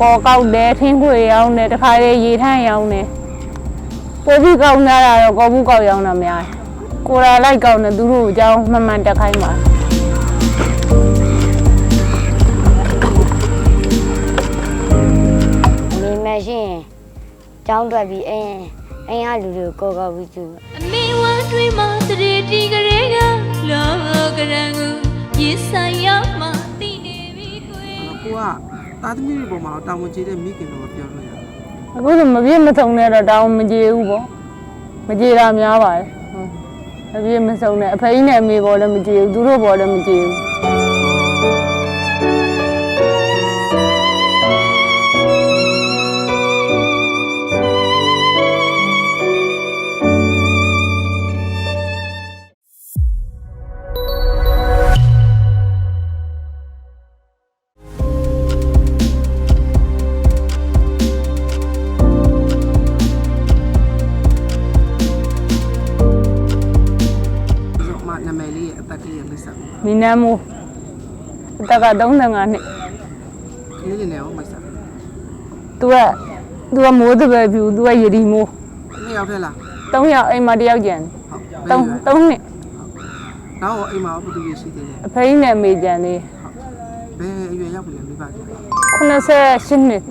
ကော်ကောက်တယ်ထင်းခွေရောင်းတယ်တခါလေရေထန့်ရောင်းတယ်ပိုပြီးကောက်ကြတာတော့ကော်ဘူးကောက်ရောင်းတာများတယ်ကိုရာလိုက်ကောက်နေသူတို့အကြောင်းမှန်မှန်တက်ခိုင်းပါနေမရှိရင်ကျောင်းထွက်ပြီးအင်းအင်းကလူတွေကိုကောက်ပြီးကျူအမေဝမ်းတွေးမှတရေတီကလေးကလောကရန်ကိုရေဆိုင်ရမှသိနေပြီကွယ်ကိုက သားသမီးတွေပေါ်မှာတာဝန်ကျေတဲ့မိခင်တော့ပြောလို့ရတယ်အခုဆိုမပြည့်မစုံနဲ့တော့တောင်းမကြေဘူးပေါ့မကြေတာများပါတယ်ဟုတ်မပြည့်မစုံနဲ့အဖေကြီးနဲ့အမေပေါ်လည်းမကြေဘူးသူတို့ပေါ်လည်းမကြေဘူး မိတ်ဆက်မီနမ်းမိုးအသက်က35နှစ်ကလေးလေးနဲ့ရောမိတ်ဆက်သူကသူကမိုးတပည့်ပြူသူကယရီမိုးနှစ်ယောက်ထဲလား3ယောက်အိမ်မှာတစ်ယောက်ကျန်ဟုတ်3 3နှစ်နောက်တော့အိမ်မှာဘယ်သူတွေရှိသေးလဲအဖေကြီးနဲ့အမေကျန်သေးဘယ်အရွယ်ရောက်ပြီလဲမိဘကြီး88နှစ်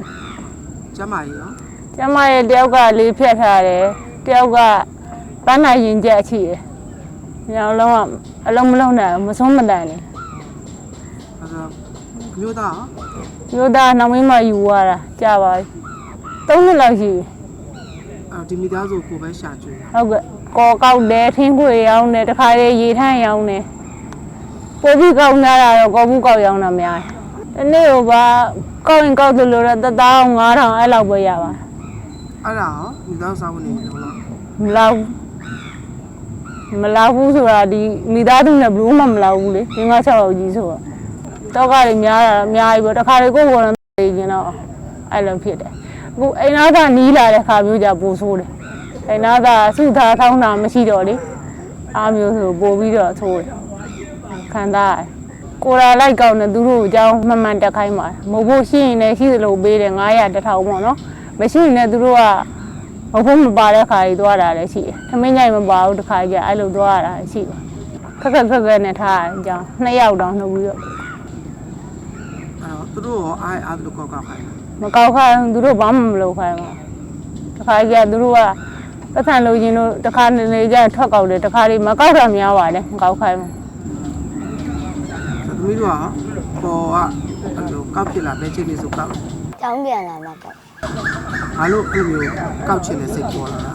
ကျမကြီးရောကျမရဲ့တယောက်ကလေးဖြတ်ထားတယ်တယောက်ကပန်းနိုင်ရင်ကြက်ချီတယ် ညောင်လုံးကအလုံးမလုံးနဲ့မဆုံးမတန်နဲ့အဲ့တော့မျိုးသားရောမျိုးသားနောက်မင်းမယူသွားတာကြာပါပြီ3နှစ်လောက်ရှိပြီအဲ့ဒီမိသားစုကိုပဲရှာကျွေးဟုတ်ကဲ့ကော်ကောက်တယ်ထင်းခွေရောင်းတယ်တခါလေရေထန့်ရောင်းတယ်ပိုပြီးကောက်ကြတာတော့ကော်ဘူးကောက်ရောင်းတာများတယ်ဒီနေ့ကကောက်ရင်ကောက်တယ်လို့တော့တသားအောင်9000အဲ့လောက်ပဲရပါအဲ့ဒါရောမိသားစုစားဝင်နေတယ်လို့လားမလောက်ဘူး မလောက်ဘူးဆိုတာဒီမိသားစုနဲ့ဘလို့မှမလောက်ဘူးလေဒီငါ6ယောက်ကြီးဆိုတော့တော့ကတွေများတာအများကြီးပေါ့တခါလေကိုယ်ကတော့နေကျင်တော့အဲ့လိုဖြစ်တယ်အခုအိမ်သားကနီးလာတဲ့ခါမျိုးကြပိုဆိုးတယ်အိမ်သားကစုသားထောင်းတာမရှိတော့လေအားမျိုးဆိုပို့ပြီးတော့ဆိုးတယ်ခံစားရတယ်ကိုရာလိုက်ကောက်နေသူတို့အကြောင်းမှန်မှန်တက်ခိုင်းပါမဟုတ်ဘူးရှိရင်လည်းရှိသလိုပေးတယ်900တစ်ထောင်ပေါ့နော်မရှိရင်လည်းသူတို့က မဟုတ်ဘူးမပါတဲ့ခါကြီးသွားတာလည်းရှိတယ်။သမင်းညိုင်မပါဘူးတစ်ခါကြီးအဲ့လိုသွားရတာရှိတယ်။ခက်ခက်ခက်ခက်နဲ့ထားရအကြောင်းနှစ်ယောက်တောင်နှုတ်ပြီးတော့အဲ့တော့သူတို့ရောအားအားလို့ကောက်ကောက်ခိုင်းတာမကောက်ခိုင်းသူတို့ဘာမှမလုပ်ခိုင်းဘူး။တစ်ခါကြီးကသူတို့ကပတ်စံလိုချင်လို့တစ်ခါနေနေကျရင်ထွက်ကောက်တယ်တစ်ခါလေးမကောက်တာများပါတယ်မကောက်ခိုင်းဘူးသမီးတို့ကပေါ်ကအဲ့လိုကောက်ဖြစ်လာတဲ့ချိန်လေးဆိုကောက်ကျောင်းပြန်လာမှကောက် ဘာလို့အဲ့လိုမျိုးကောက်ချင်တဲ့စိတ်ပေါ်လာတာ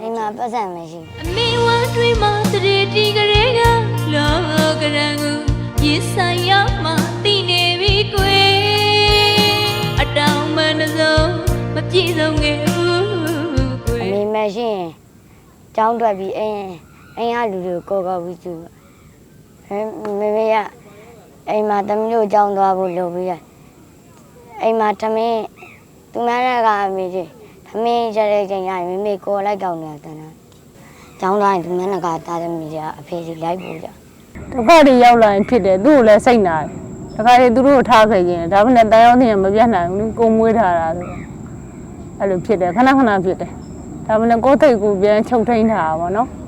အိမ်မှာပတ်စံမရှိအမေဝမ်းတွေးမှတရေတီကလေးကလောကရန်ကိုရေဆိုင်ရမှသိနေပြီကွယ်အတောင်မနှစုံမပြေဆုံးခဲ့ဘူးကွအယ်မေမရှိရင်ကျောင်းထွက်ပြီးအင်းအင်းကလူတွေကိုကောက်ပြီးကျူမေမေကအိမ်မှာတမီးတို့ကျောင်းသွားဖို့လုပ်ပြီးရအိမ်မှာတမင်း သူများလည်းကအမေကြီးတမင်းရတဲ့ချိန်ရရင်မေမေကိုလိုက်ကောက်နေတာတန်းတာကျောင်းသွားရင်သူများလည်းကတာသမီးကြီးအဖေကြီးလိုက်ပို့ကြ။တစ်ခါတည်းရောက်လာရင်ဖြစ်တယ်သူ့ကိုလည်းစိတ်နာတယ်။တစ်ခါတည်းသူတို့ကိုထားခဲ့ခြင်းဒါမှလည်းတန်ရောင်းတင်မပြတ်နိုင်ဘူးကိုမွေးထားတာဆိုတော့အဲ့လိုဖြစ်တယ်ခဏခဏဖြစ်တယ်။ဒါမှလည်းကိုယ်ထိတ်ကိုပြန်ချုပ်ထိန်ထားတာပေါ့နော်။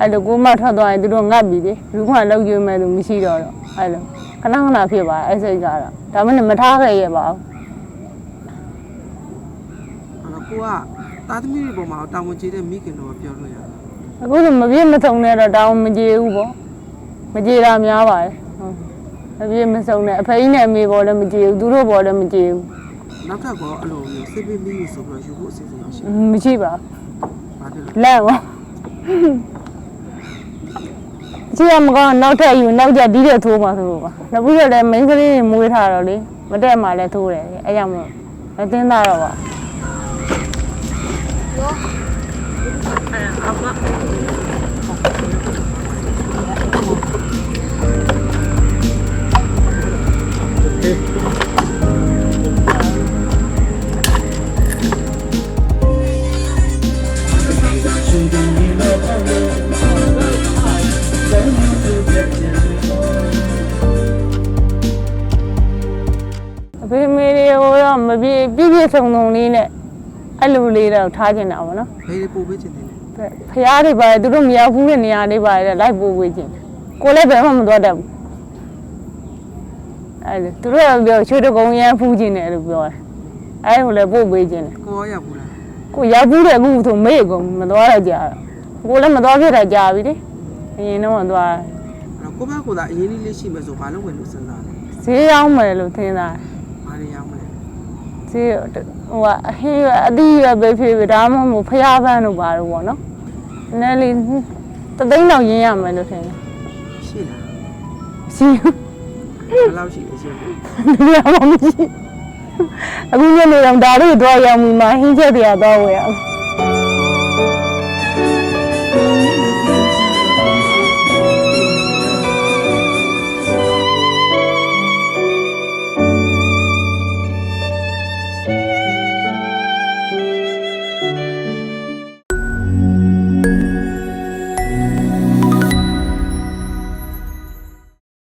အဲ့လိုကိုမထွက်သွားရင်သူတို့ငတ်ပြီလေလူကလောက်ကျွေးမဲ့သူမရှိတော့တော့အဲ့လိုခဏခဏဖြစ်ပါအဲ့စိတ်ကတော့ဒါမှလည်းမထားခဲ့ရပါဘူး အဲ့တော့ ကိုကသားသမီးတွေပေါ်မှာတာဝန်ကျေတဲ့မိခင်တော့ပြောလို့ရတယ်။အခုဆိုမပြည့်မစုံနဲ့တော့တောင်းမကြေဘူးပေါ့။မကြေတာများပါတယ်ဟုတ်။မပြည့်မစုံနဲ့အဖေကြီးနဲ့အမေပေါ်လည်းမကြေဘူးသူတို့ပေါ်လည်းမကြေဘူးနောက်ထပ်ကောအဲ့လိုမျိုးစိတ်ပေးမိဆိုပြီးတော့ယူဖို့အစီအစဉ်ရှိ။မရှိပါဘူး။ဘာဖြစ်လဲလန့်ပါကြည့်ရမကောင်းနောက်ထပ်ယူနောက်ကြဒီတဲ့ထိုးမှာဆိုတော့ပါနောက်ပြီးတော့လည်းမိန်းကလေးတွေမွေးထားတော့လေမတက်မှလည်းထိုးတယ်အဲကြောင့်မို့မတင်းသားတော့ပါ အဖေမေတွေကပြည့်စုံစုံလေးနဲ့ အဲ့လိုလေးတော့ထားကျင်တာပေါ့နော်ဘယ်လိုပို့ပေးချင်တယ်လဲဖရားတွေပါသူတို့မရောက်ဘူးတဲ့နေရာတွေပါတဲ့လိုက်ပို့ပေးခြင်းကိုလည်းဘယ်မှမသွားတတ်ဘူးအဲ့လိုသူတို့ကပြောချွေတကုံရမ်းဖူးခြင်းတယ်လို့ပြောတယ်အဲ့လိုလည်းပို့ပေးခြင်းတယ်ကိုရောရောက်ဘူးလားကိုရောက်ဘူးတဲ့အခုဆိုမေ့ကုန်မသွားတော့ကြာကိုလည်းမသွားဖြစ်တာကြာပြီလေအရင်တော့သွားအဲ့တော့ကိုဘကိုသာအရင်လေးလေးရှိမယ်ဆိုဘာလို့ဝင်လို့စဉ်းစားလဲဈေးရောက်မယ်လို့ထင်တာဘာတွေရောက်မလဲ ဈေးဟိုကအဟင်းရွက်အသီးရွက်ပဲဖြစ်ဖြစ်ဒါမှမဟုတ်ဖရားပန်းတို့ပါတော့ဗောနော်နည်းလေးတသိန်းတော့ရင်းရမယ်လို့ထင်တယ်ရှိလားရှိဘူးဘယ်လောက်ရှိလဲရှင်းပြနေရာမှမရှိအခုညနေတော့ဒါလေးတော့ရောက်ပြီမှဟင်းချက်တရားတော့ဝယ်အောင်